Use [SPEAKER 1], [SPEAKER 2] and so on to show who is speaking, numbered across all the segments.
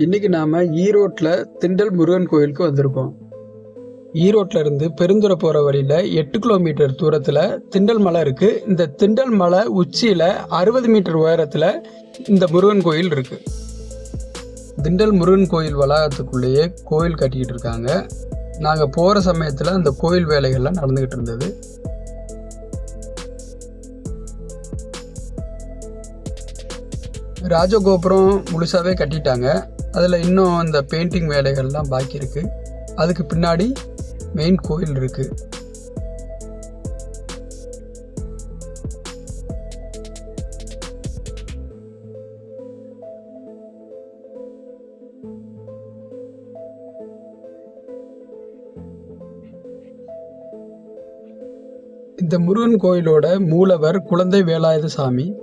[SPEAKER 1] இன்னைக்கு நாம ஈரோட்டில் திண்டல் முருகன் கோயிலுக்கு வந்திருக்கோம். ஈரோட்ல இருந்து பெருந்துறை போற வழியில எட்டு கிலோமீட்டர் தூரத்துல திண்டல் மலை இருக்கு. இந்த திண்டல் மலை உச்சியில அறுபது மீட்டர் உயரத்துல இந்த முருகன் கோயில் இருக்கு. திண்டல் முருகன் கோயில் வளாகத்துக்குள்ளேயே கோயில் கட்டிக்கிட்டு இருக்காங்க. நாங்க போற சமயத்துல அந்த கோயில் வேலைகள்லாம் நடந்துகிட்டு இருந்தது. ராஜகோபுரம் முழுசாவே கட்டிட்டாங்க. அதில் இன்னும் அந்த பெயிண்டிங் வேலைகள்லாம் பாக்கி இருக்கு. அதுக்கு பின்னாடி மெயின் கோயில் இருக்கு. இந்த முருகன் கோயிலோட மூலவர் குழந்தை வேலாயுத சாமி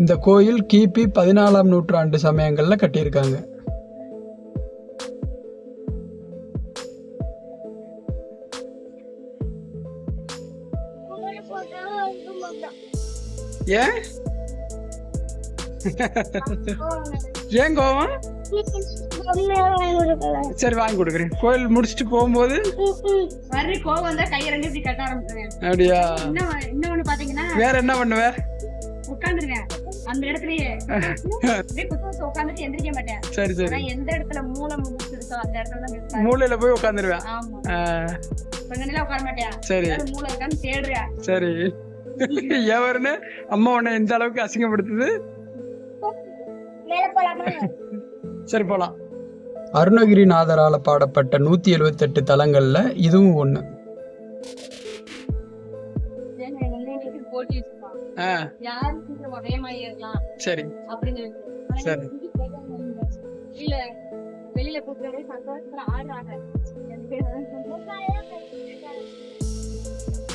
[SPEAKER 1] இந்த கோயில் கிபி பதினாலாம் நூற்றாண்டு சமயங்கள்ல கட்டியிருக்காங்க. ஏன்? ஏன் கோவம்? சரி வாங்கி கொடுக்குறேன். கோயில் முடிச்சுட்டு போகும்போது?
[SPEAKER 2] வர்ற கோவம் வந்தா கையை ரெண்டு இப்படி கட்ட ஆரம்பிச்சிருவேன்.
[SPEAKER 1] அப்படியா?
[SPEAKER 2] இன்னொன்னு பாத்தீங்கன்னா
[SPEAKER 1] வேற என்ன பண்ணுவ?
[SPEAKER 2] உட்காந்துருவேன் அந்த இடத்துலயே. உட்காந்துட்டு எந்திரிக்க மாட்டேன்.
[SPEAKER 1] சரி சரி.
[SPEAKER 2] எந்த இடத்துல மூளை முடிச்சிருக்கோ அந்த இடத்துல தான்
[SPEAKER 1] மூலையில போய் உட்காந்துருவேன்
[SPEAKER 2] ஆமா. கொஞ்ச நேரம் உட்கார மாட்டேன்.
[SPEAKER 1] சரி.
[SPEAKER 2] மூளை இருக்கான்னு தேடுறேன்.
[SPEAKER 1] சரி. எவருன்னு அம்மா உன்னை இந்த அளவுக்கு அசிங்கப்படுத்துது? சரி போலாம். அருணகிரிநாதரால பாடப்பட்ட நூத்தி எழுவத்தெட்டு தலங்கள்ல இதுவும் ஒண்ணு.
[SPEAKER 2] போட்டி ஒரே மாதிரி இருக்கலாம்.
[SPEAKER 1] சரி.
[SPEAKER 2] அப்படின்னு
[SPEAKER 1] சரி.
[SPEAKER 2] இங்க. வெளியில கூப்பிட்டு சந்தோஷத்துல ஆடுறாங்க ரெண்டு பேரும் அதான் சொல்றேன்.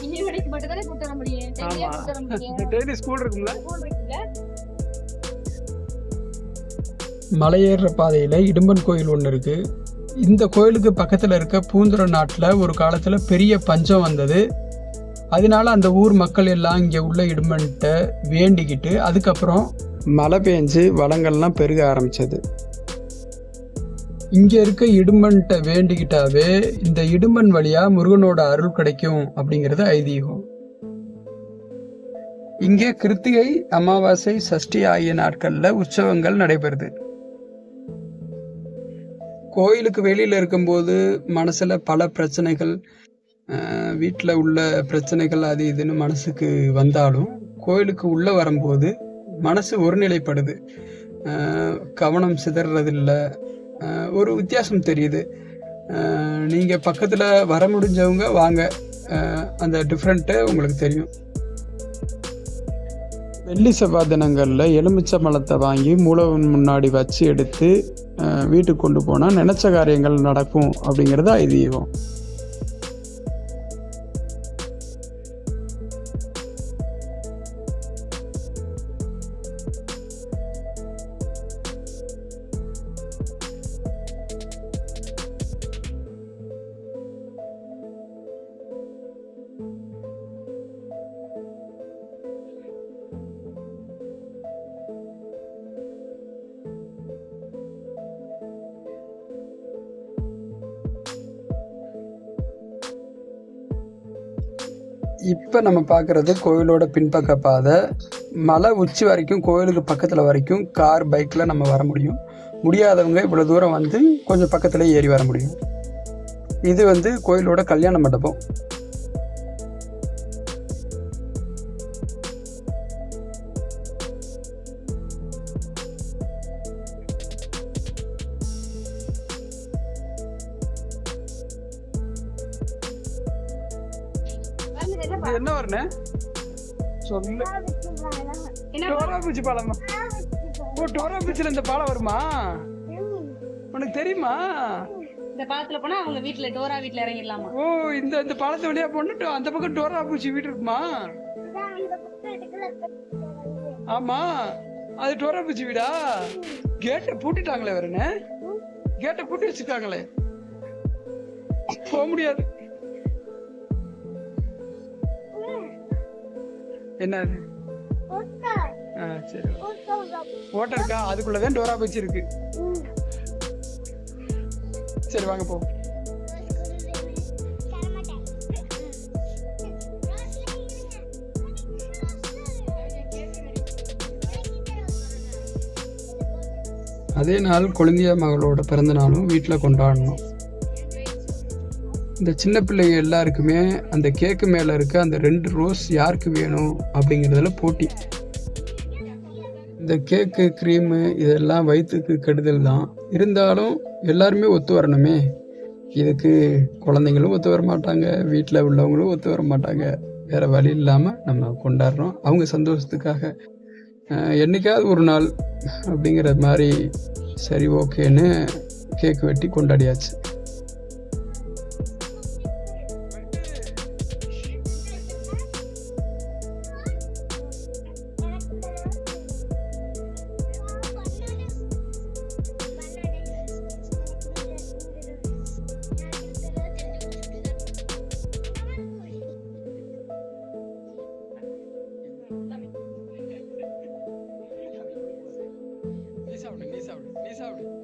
[SPEAKER 2] இனி வரைக்கும் மட்டும் தானே கூப்பிட்டு வர முடியும். டெய்லியே
[SPEAKER 1] ஆமா.
[SPEAKER 2] கூப்பிட்டு வர முடியும்.
[SPEAKER 1] டெய்லி ஸ்கூல் இருக்கும்ல?
[SPEAKER 2] ஸ்கூல் இருக்குல்ல?
[SPEAKER 1] மலையேறுற பாதையில இடும்பன் கோயில் ஒன்று இருக்கு. இந்த கோயிலுக்கு பக்கத்துல இருக்க பூந்துர நாட்டுல ஒரு காலத்துல பெரிய பஞ்சம் வந்தது. அதனால அந்த ஊர் மக்கள் எல்லாம் இங்க உள்ள இடும்பன்கிட்ட வேண்டிக்கிட்டு அதுக்கப்புறம் மழை பெஞ்சு வளங்கள்லாம் பெருக ஆரம்பிச்சது. இங்க இருக்க இடும்பன்கிட்ட வேண்டிக்கிட்டாவே இந்த இடும்பன் வழியா முருகனோட அருள் கிடைக்கும் அப்படிங்கிறது ஐதீகம். இங்கே கிருத்திகை அமாவாசை சஷ்டி ஆகிய நாட்கள்ல உற்சவங்கள் நடைபெறுது. கோயிலுக்கு வெளியில இருக்கும்போது மனசுல பல பிரச்சனைகள் வீட்டில் உள்ள பிரச்சனைகள் அது இதுன்னு மனசுக்கு வந்தாலும் கோயிலுக்கு உள்ளே வரும்போது மனசு ஒருநிலைப்படுது. கவனம் சிதறதில்ல. ஒரு வித்தியாசம் தெரியுது. நீங்கள் பக்கத்தில் வர முடிஞ்சவங்க வாங்க. அந்த டிஃப்ரெண்ட்டு உங்களுக்கு தெரியும். வெள்ளி செவ்வாய் தினங்களில் எலுமிச்சை பழத்தை வாங்கி மூலவன் முன்னாடி வச்சு எடுத்து வீட்டுக்கு கொண்டு போனால் நினச்ச காரியங்கள் நடக்கும் அப்படிங்கிறது ஐதீகம் இப்போ நம்ம பார்க்குறது கோயிலோட பின்பக்க பாதை. மலை உச்சி வரைக்கும் கோயிலுக்கு பக்கத்தில் வரைக்கும் கார் பைக்கில் நம்ம வர முடியும். முடியாதவங்க இவ்வளோ தூரம் வந்து கொஞ்சம் பக்கத்தில் ஏறி வர முடியும். இது வந்து கோயிலோட கல்யாண மண்டபம்.
[SPEAKER 2] என்ன
[SPEAKER 1] என்ன வரணே? சொல்லு.
[SPEAKER 2] என்ன?
[SPEAKER 1] டோராபூச்சி பாலம் ஓ டோராபூச்சியில் இந்த பாலம் வருமா? உனக்கு தெரியுமா?
[SPEAKER 2] இந்த பாலத்துல போனா அவங்க வீட்டுல டோரா வீட்டுல இறங்கிடலாமா?
[SPEAKER 1] ஓ இந்த இந்த பாலத்து வழியா போட்டு அந்த பக்கம் டோராபூச்சி வீடு இருக்குமா? ஆமா. அது டோராபூச்சி வீடா? கேட்டை பூட்டிட்டாங்களே வரனே கேட்டை பூட்டி வச்சிருக்காங்களே. போக முடியாது. என்ன அது? ஆ சரி. ஓட்டை இருக்கா? அதுக்குள்ள தான் டோரா பச்சி இருக்கு சரி வாங்க போ. அதே நாள் குழந்தைய மகளோட பிறந்த நாளும் வீட்டில் கொண்டாடணும். இந்த சின்ன பிள்ளைங்க எல்லாருக்குமே அந்த கேக்கு மேலே இருக்க அந்த ரெண்டு ரோஸ் யாருக்கு வேணும் அப்படிங்கிறதுல போட்டி. இந்த கேக்கு க்ரீமு இதெல்லாம் வயிற்றுக்கு கெடுதல் தான். இருந்தாலும் எல்லாருமே ஒத்து வரணுமே. இதுக்கு குழந்தைங்களும் ஒத்து வர மாட்டாங்க வீட்டில் உள்ளவங்களும் ஒத்து வர மாட்டாங்க. வேறு வழி இல்லாமல் நம்ம கொண்டாடுறோம். அவங்க சந்தோஷத்துக்காக. என்றைக்காவது என்னைக்காவது ஒரு நாள் அப்படிங்கிற மாதிரி சரி ஓகேன்னு கேக் வெட்டி கொண்டாடியாச்சு. Miss Abre.